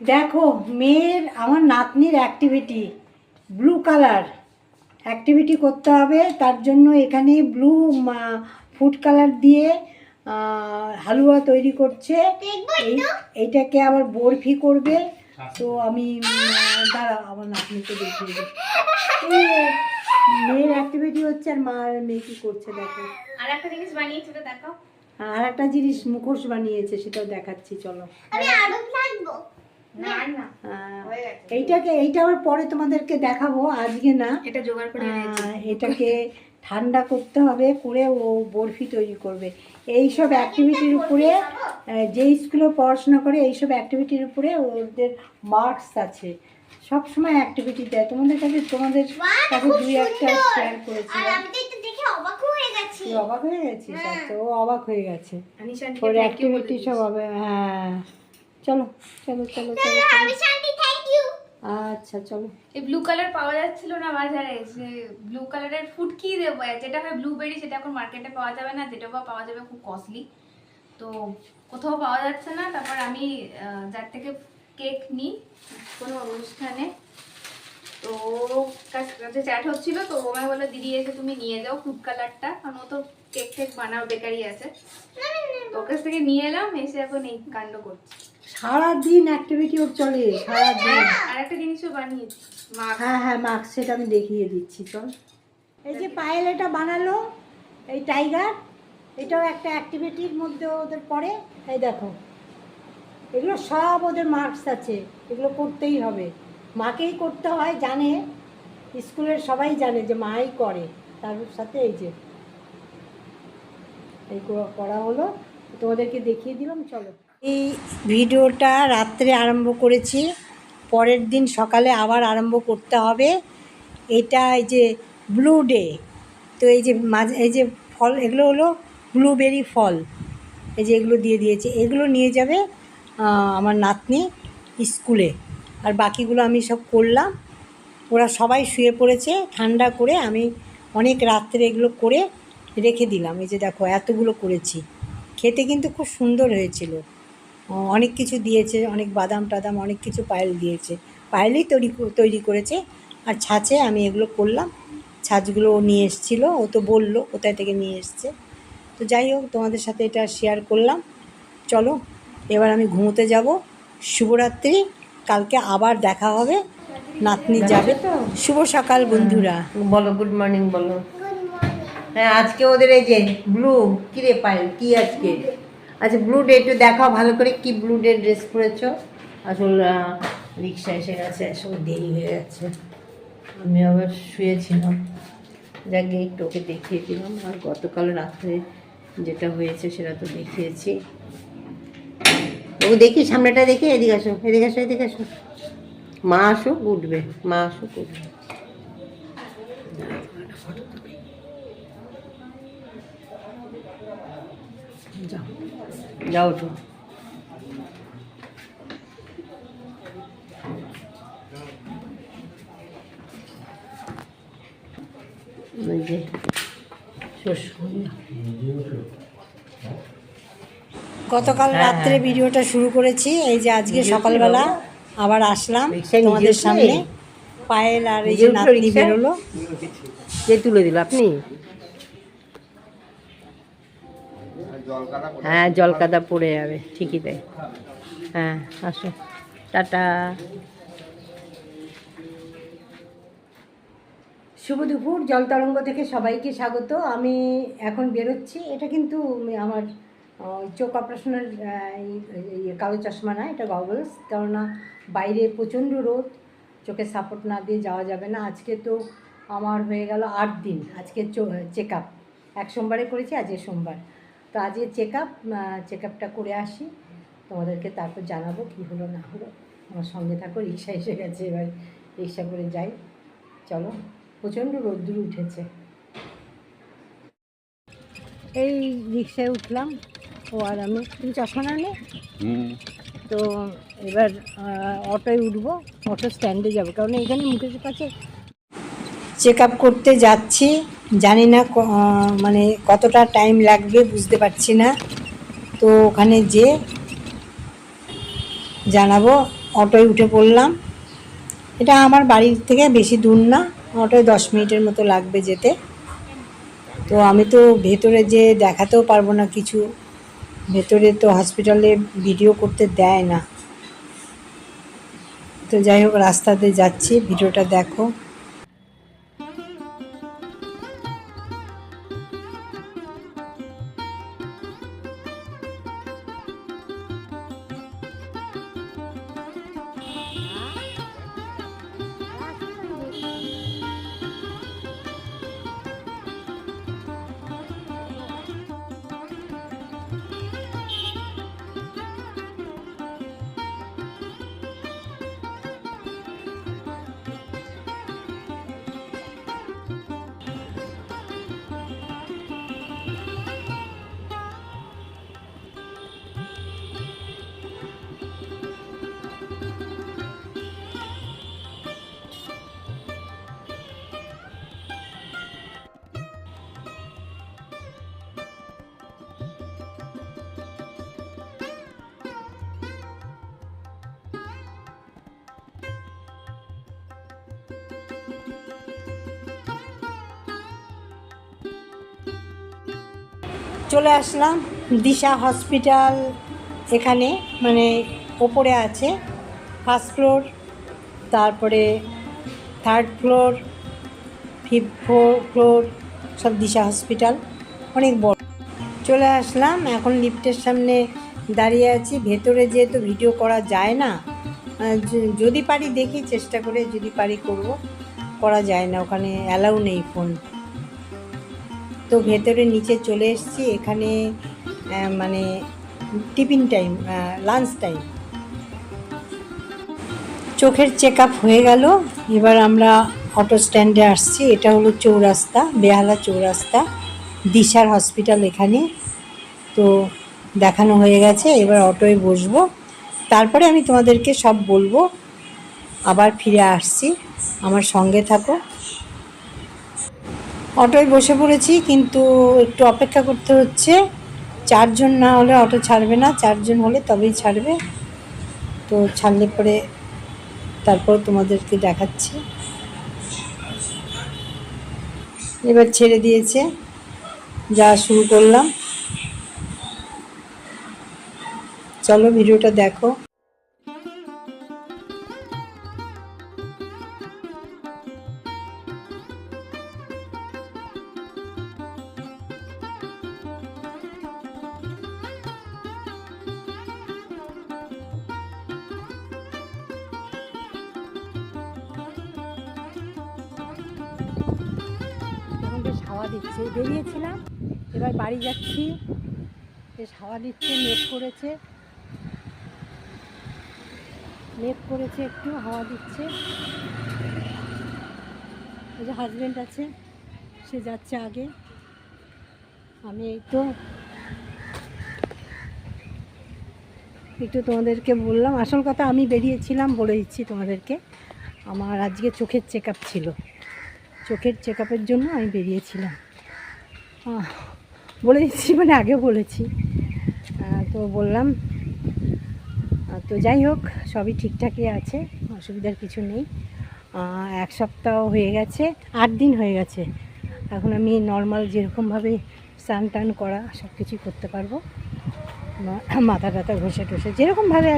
দেখো মেয়ের আমার নাতনির অ্যাক্টিভিটি ব্লু কালার অ্যাক্টিভিটি করতে হবে তার জন্য এখানে ব্লু ফুড কালার দিয়ে হালুয়া তৈরি করছে। এই এইটাকে আবার বরফি করবে। তো আমি দাঁড়া আমার নাতনিকে দেখিয়ে মেয়ের অ্যাক্টিভিটি হচ্ছে আর মা মেয়ে কি করছে দেখো। আর একটা জিনিস বানিয়েছি দেখো আর একটা জিনিস মুখোশ বানিয়েছে সেটাও দেখাচ্ছি চলো। আমি আরও থাকব না না আহ, হয়ে গেছে এইটাকে এইটা আবার পরে তোমাদেরকে দেখাবো আজকে না। এটা জোগাড় করে এটাকে ঠান্ডা করতে হবে করে ও বরফি তৈরি করবে। এইসব অ্যাক্টিভিটির উপরে আহ, যে স্কুলে পড়াশোনা করে এইসব অ্যাক্টিভিটির উপরে ওদের মার্কস আছে। সব সময় অ্যাক্টিভিটি দেয়। তোমাদের কাছে তোমাদের কাছে দুই একটা শেয়ার দেখে অবাক হয়ে গেছিস? আচ্ছা ও অবাক হয়ে গেছে। ওর অ্যাক্টিভিটি সব হ্যাঁ। চলো চলো চলো চলো আমি শান্তি থ্যাংক ইউ আচ্ছা চলো। এই ব্লু কালার পাওয়া যাচ্ছিল না বাজারে যে ব্লু কালারের ফুড কি দেবো? যেটা হয় ব্লুবেরি সেটা এখন মার্কেটে পাওয়া যাবে না যেটা বা পাওয়া যাবে খুব কস্টলি তো কোথাও পাওয়া যাচ্ছে না তারপর আমি যার থেকে কেক নিই কোনো অনুষ্ঠানে। তো ওর কাছ- চ্যাট হচ্ছিল তো ও আমায় বলে দিদি এসে তুমি নিয়ে যাও ফুড কালারটা কারণ ও তো কেক টেক বানাও বেকারি আছে। তো ওর কাছ থেকে নিয়ে এলাম এসে এখন এই কাণ্ড করছি। সারাদিন অ্যাক্টিভিটি ওর চলে সারাদিন। আর একটা জিনিসও বানিয়েছি হ্যাঁ হ্যাঁ মার্কস সেটা আমি দেখিয়ে দিচ্ছি চল। এই যে পায়েল এটা বানালো এই টাইগার এটাও একটা অ্যাক্টিভিটির মধ্যে ওদের পড়ে। এই দেখো এগুলো সব ওদের মার্কস আছে এগুলো করতেই হবে। মাকেই করতে হয় জানে। স্কুলের সবাই জানে যে মাই করে। তার সাথে এই যে এই করা- করা হলো। তোমাদেরকে দেখিয়ে দিলাম চলো। এই ভিডিওটা রাত্রে আরম্ভ করেছি। পরের দিন সকালে আবার আরম্ভ করতে হবে। এটা এই যে ব্লু ডে তো এই যে মাঝে, এই যে ফল, এগুলো হলো ব্লুবেরি ফল। এই যে এগুলো দিয়ে দিয়েছে। এগুলো নিয়ে যাবে আমার নাতনি স্কুলে। আর বাকিগুলো আমি সব করলাম। ওরা সবাই শুয়ে পড়েছে। ঠান্ডা করে আমি অনেক রাত্রে এগুলো করে রেখে দিলাম। এই যে দেখো, এতগুলো করেছি। খেতে কিন্তু খুব সুন্দর হয়েছিল। অনেক কিছু দিয়েছে অনেক বাদাম টাদাম অনেক কিছু পায়েল দিয়েছে। পায়েলই তৈরি তৈরি করেছে। আর ছাঁচে আমি এগুলো করলাম। ছাঁচগুলো ও নিয়ে এসেছিল ও তো বলল কোথায় থেকে নিয়ে এসছে। তো যাই হোক তোমাদের সাথে এটা শেয়ার করলাম। চলো এবার আমি ঘুমোতে যাব। শুভরাত্রি কালকে আবার দেখা হবে। নাতনি যাবে। তো? শুভ সকাল বন্ধুরা। বলো গুড মর্নিং বলো। হ্যাঁ আজকে ওদের এই যে ব্লু কি রে পাইল কি আজকে? আচ্ছা ব্লু ডে একটু দেখাও, ভালো করে কি ব্লু ডে ড্রেস পরেছো? আসল রিক্সা এসে গেছে, আসলে দেরি হয়ে গেছে আমি আবার শুয়েছিলাম। যাকে একটু ওকে দেখিয়ে দিলাম। আর গতকাল রাত্রে যেটা হয়েছে সেটা তো দেখিয়েছি। ও দেখি সামনেটা, দেখি, এদিকে আসো এদিকে আসো এদিকে আসো। মা আসুক, উঠবে, মা আসুক, উঠবে। যাও তো। ওই যে গতকাল হ্যাঁ, রাত্রে। ভিডিওটা শুরু করেছি এই যে আজকে সকালবেলা আবার আসলাম তোমাদের সামনে পায়েল আর এই যে নাতনি বেরোলো। কে তুলে দিল? আপনি? হ্যাঁ জল কাদা পড়ে যাবে, ঠিকই তাই। হ্যাঁ আসো। টাটা। শুভ দুপুর, জল তরঙ্গ থেকে সবাইকে স্বাগত। আমি এখন বেরোচ্ছি। এটা কিন্তু আমার চোখ অপারেশনের কালো চশমা না, এটা গগলস কেননা বাইরে প্রচণ্ড রোদ। চোখে সাপোর্ট না দিয়ে যাওয়া যাবে না। আজকে তো আমার হয়ে গেল আট দিন। আজকে চেক আপ এক সোমবারে করেছি আজকে সোমবার। তো আজকে চেক আপ চেক আপটা করে আসি। তোমাদেরকে তারপর জানাব কী হলো না হলো। আমার সঙ্গে থাকো রিক্সা এসে গেছে এবার রিক্সা করে যাই। চলো প্রচণ্ড রোদ্দুর উঠেছে। এই রিক্সায় উঠলাম। ও আর আমি তুমি চশমা না তো এবার অটোয় উঠবো অটো স্ট্যান্ডে যাব। কারণ এখানে মুখের কাছে চেক আপ করতে যাচ্ছি। জানি না মানে কতটা টাইম লাগবে বুঝতে পারছি না। তো ওখানে যে জানাব, অটোয় উঠে পড়লাম। এটা আমার বাড়ির থেকে বেশি দূর না, অটোয় দশ মিনিটের মতো লাগবে যেতে। তো আমি তো ভেতরে যে দেখাতেও পারব না কিছু, ভেতরে তো হসপিটালে ভিডিও করতে দেয় না। তো যাই হোক, রাস্তাতে যাচ্ছি ভিডিওটা দেখো। চলে আসলাম দিশা হসপিটাল এখানে মানে ওপরে আছে ফার্স্ট ফ্লোর তারপরে থার্ড ফ্লোর ফ্লোর ফ্লোর সব দিশা হসপিটাল, অনেক বড়। চলে আসলাম, এখন লিফটের সামনে দাঁড়িয়ে আছি, ভেতরে যেহেতু ভিডিও করা যায় না যদি পারি দেখি, চেষ্টা করে যদি পারি করব, করা যায় না, ওখানে অ্যালাউ নেই ফোন তো ভেতরে নিচে চলে এসেছি, এখানে মানে টিফিন টাইম লাঞ্চ টাইম চোখের চেক আপ হয়ে গেল, এবার আমরা অটো স্ট্যান্ডে আসছি, এটা হলো চৌরাস্তা, বেহালা চৌরাস্তা, দিশার হসপিটাল এখানে। তো দেখানো হয়ে গেছে, এবার অটোয় বসবো। তারপরে আমি তোমাদেরকে সব বলব, আবার ফিরে আসছি, আমার সঙ্গে থাকো। অটোয় বসে পড়েছি, কিন্তু একটু অপেক্ষা করতে হচ্ছে। চারজন না হলে অটো ছাড়বে না, চারজন হলে তবেই ছাড়বে। তো ছাড়লে পরে তারপর তোমাদেরকে দেখাচ্ছি। এবার ছেড়ে দিয়েছে, যা শুরু করলাম। চলো ভিডিওটা দেখো। হাওয়া দিচ্ছে, বেরিয়েছিলাম, এবার বাড়ি যাচ্ছি। বেশ হাওয়া দিচ্ছে, মেঘ করেছে। মেঘ করেছে, একটু হাওয়া দিচ্ছে। ওই যে হাজব্যান্ড আছে, সে যাচ্ছে আগে। আমি এই তো একটু তোমাদেরকে বললাম, আসল কথা আমি বেরিয়েছিলাম বলে দিচ্ছি তোমাদেরকে। আমার আজকে চোখের চেক ছিল। চোখের চেক জন্য আমি বেরিয়েছিলাম। বলে দিচ্ছি মানে আগেও বলেছি। তো বললাম তো যাই হোক, সবই ঠিকঠাকই আছে, অসুবিধার কিছু নেই। এক সপ্তাহ হয়ে গেছে, আট দিন হয়ে গেছে। এখন আমি নর্মাল যেরকমভাবে স্নান টান করা সব কিছুই করতে পারব। মাথা টাথা ঘষে টষে, যেরকমভাবে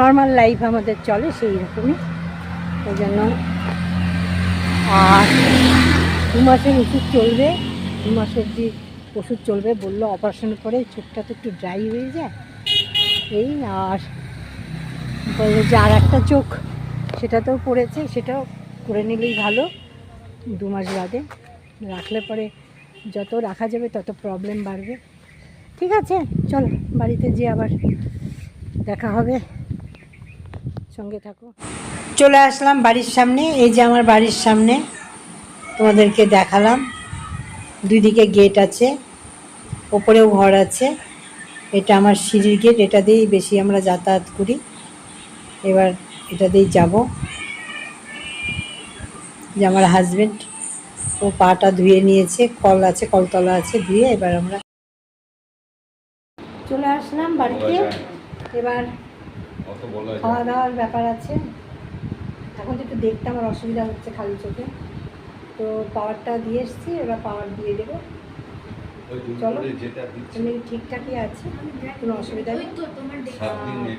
নর্মাল লাইফ আমাদের চলে সেই রকমই ওই জন্য আর দু মাসের ওষুধ চলবে, দু মাস অবধি ওষুধ চলবে বলল অপারেশনের পরে চোখটা তো একটু ড্রাই হয়ে যায়। এই আর বলল যে আর একটা চোখ সেটাতেও পড়েছে, সেটাও করে নিলেই ভালো। দু মাস বাদে রাখলে পরে যত রাখা যাবে তত প্রবলেম বাড়বে। ঠিক আছে, চল বাড়িতে যেয়ে আবার দেখা হবে। সঙ্গে থাকো। চলে আসলাম বাড়ির সামনে এই যে আমার বাড়ির সামনে তোমাদেরকে দেখালাম। দুই দিকে গেট আছে ওপরেও ঘর আছে। এটা আমার সিঁড়ির গেট এটা দিয়েই বেশি আমরা যাতায়াত করি। এবার এটা দিয়েই যাব। যে আমার হাজবেন্ড ও পাটা ধুয়ে নিয়েছে কল আছে কলতলা আছে ধুয়ে এবার আমরা চলে আসলাম বাড়িতে। এবার খাওয়া দাওয়ার ব্যাপার আছে। এখন তো একটু দেখতে আমার অসুবিধা হচ্ছে খালি চোখে। তো পাওয়ারটা দিয়ে এসছি এবার পাওয়ার দিয়ে দেবো। চলো। এমনি ঠিকঠাকই আছে কোনো অসুবিধা নেই। একটু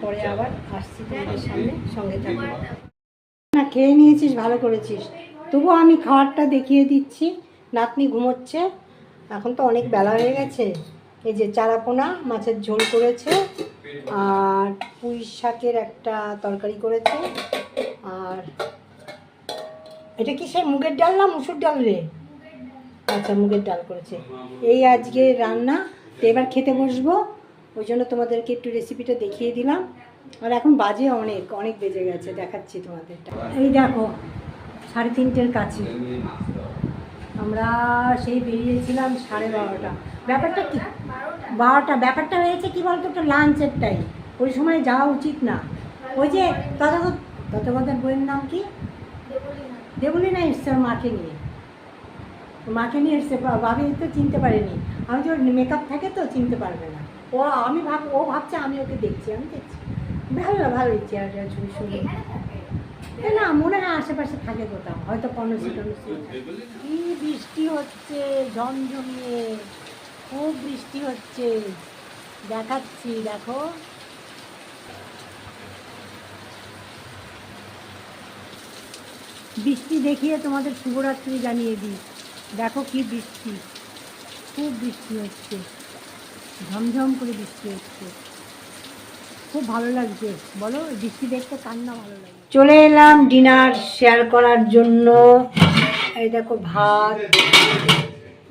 পরে আবার আসছি তোমাদের সামনে সঙ্গে থাকবে না খেয়ে নিয়েছিস ভালো করেছিস। তবুও আমি খাবারটা দেখিয়ে দিচ্ছি। নাতনি ঘুমোচ্ছে। এখন তো অনেক বেলা হয়ে গেছে। এই যে চারাপোনা মাছের ঝোল করেছে। আর পুঁই শাকের একটা তরকারি করেছে। আর এটা কি সে মুগের ডাল না মুসুর ডাল রে? আচ্ছা মুগের ডাল করেছে। এই আজকে রান্না। তো এবার খেতে বসবো। ওই জন্য তোমাদেরকে একটু রেসিপিটা দেখিয়ে দিলাম। আর এখন বাজে অনেক অনেক বেজে গেছে, দেখাচ্ছি তোমাদেরটা। এই দেখো, সাড়ে তিনটের কাছে। আমরা সেই বেরিয়েছিলাম সাড়ে বারোটা। ব্যাপারটা কি? বারোটা ব্যাপারটা হয়েছে কি বলতো একটা লাঞ্চের টাইম ওই সময় যাওয়া উচিত না। ওই যে তথাগত তথাগতের বইয়ের নাম কি? দেবলি না এসছে ওর মাকে নিয়ে। মাকে নিয়ে এসছে বা- ভাবি তো চিনতে পারেনি। আমি তো মেকআপ থাকে তো চিনতে পারবে না। ও আমি ভাব ও ভাবছে আমি ওকে দেখছি আমি দেখছি। ভালো ভালো চেয়ার ছবি ছবি এ না মনে হয় আশেপাশে থাকে কোথাও। হয়তো কনসি টনসি কি বৃষ্টি হচ্ছে ঝমঝমিয়ে খুব বৃষ্টি হচ্ছে। দেখাচ্ছি, দেখো। বৃষ্টি দেখিয়ে তোমাদের শুভরাত্রি জানিয়ে দিই। দেখো কি বৃষ্টি। খুব বৃষ্টি হচ্ছে। ঝমঝম করে বৃষ্টি হচ্ছে। খুব ভালো লাগছে। বলো, বৃষ্টি দেখতে কান্না ভালো লাগে? চলে এলাম ডিনার শেয়ার করার জন্য। এই দেখো ভাত।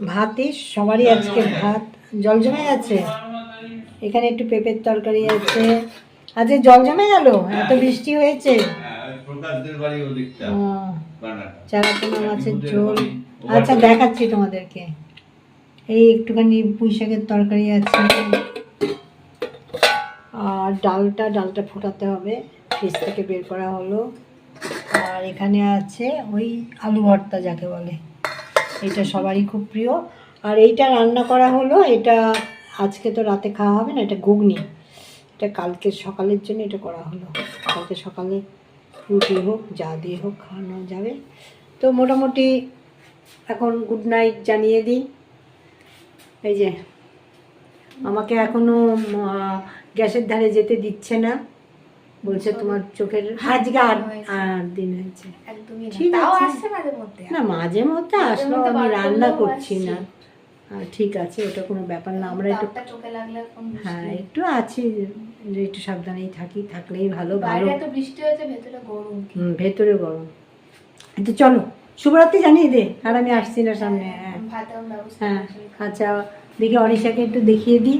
ভাতে সবারই আজকে ভাত। জল জমে গেছে? এখানে একটু পেঁপের তরকারি আছে। আজকে জল জমে গেল? এত বৃষ্টি হয়েছে। হ্যাঁ, বাড়ি ওদিকটা আহ, বানাটা। চারাপোনা মাছের ঝোল। আচ্ছা দেখাচ্ছি তোমাদেরকে। এই একটুখানি পুঁই শাকের তরকারি আছে। আর ডালটা ডালটা ফোটাতে হবে। ফ্রিজ থেকে বের করা হলো। আর এখানে আছে ওই আলু ভর্তা যাকে বলে। এটা সবারই খুব প্রিয়। আর এইটা রান্না করা হলো, এটা আজকে তো রাতে খাওয়া হবে না, এটা ঘুগনি। এটা কালকে সকালের জন্য এটা করা হলো। কালকে সকালে রুটি হোক, যা দিয়ে হোক খাওয়ানো যাবে। তো মোটামুটি এখন গুড নাইট জানিয়ে দিই। এই যে, আমাকে এখনও গ্যাসের ধারে যেতে দিচ্ছে না। বলছে তোমার চোখের আজকে আট দিন হয়েছে। একদমই তাও আছে। আসছে মাঝে মধ্যে। না মাঝে মধ্যে মধ্যে আমি রান্না করছি না। আর ঠিক আছে ওটা কোনো ব্যাপার না। আমরা একটু চোখে লাগলে হ্যাঁ একটু আছি একটু সাবধানেই থাকি থাকলেই ভালো ভালো। বাইরে এত বৃষ্টি হয়েছে ভেতরে গরম ভেতরে গরম। তো চলো শুভরাত্রি জানিয়ে দে আর আমি আসছি না সামনে হ্যাঁ। হ্যাঁ আচ্ছা দেখি অনিশাকে একটু দেখিয়ে দিই।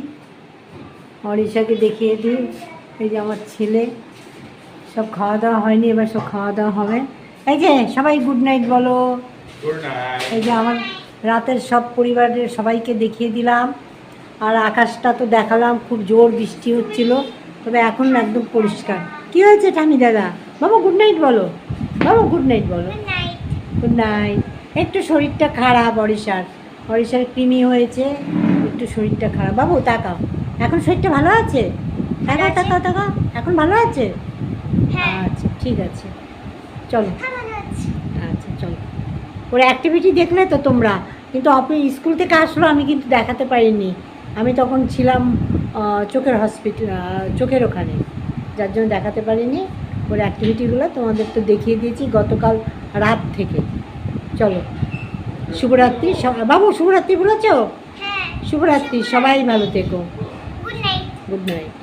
অনিশাকে দেখিয়ে দিই। এই যে আমার ছেলে। সব খাওয়া দাওয়া হয়নি এবার সব খাওয়া দাওয়া হবে। এই যে সবাই গুড নাইট বলো। এই যে আমার রাতের সব পরিবারের সবাইকে দেখিয়ে দিলাম। আর আকাশটা তো দেখালাম খুব জোর বৃষ্টি হচ্ছিল তবে এখন একদম পরিষ্কার। কি হয়েছে ঠানি দাদা? বাবা গুড নাইট বলো। বাবা গুড নাইট বলো। গুড নাইট একটু শরীরটা খারাপ অরিশার অরিশার কৃমি হয়েছে একটু শরীরটা খারাপ। বাবু তাকাও। এখন শরীরটা ভালো আছে? তাকাও তাকাও তাকাও। এখন ভালো আছে? আচ্ছা ঠিক আছে। চলো। আচ্ছা চলো। ওর অ্যাক্টিভিটি দেখলে তো তোমরা কিন্তু অফিস স্কুল থেকে আসলো আমি কিন্তু দেখাতে পারিনি। আমি তখন ছিলাম চোখের হসপিটাল চোখের ওখানে। যার জন্য দেখাতে পারিনি। ওর অ্যাক্টিভিটিগুলো তোমাদের তো দেখিয়ে দিয়েছি গতকাল রাত থেকে। চলো। শুভরাত্রি সব- বাবু শুভরাত্রি বলেছ? হ্যাঁ। শুভরাত্রি সবাই ভালো থেকো। Good night good night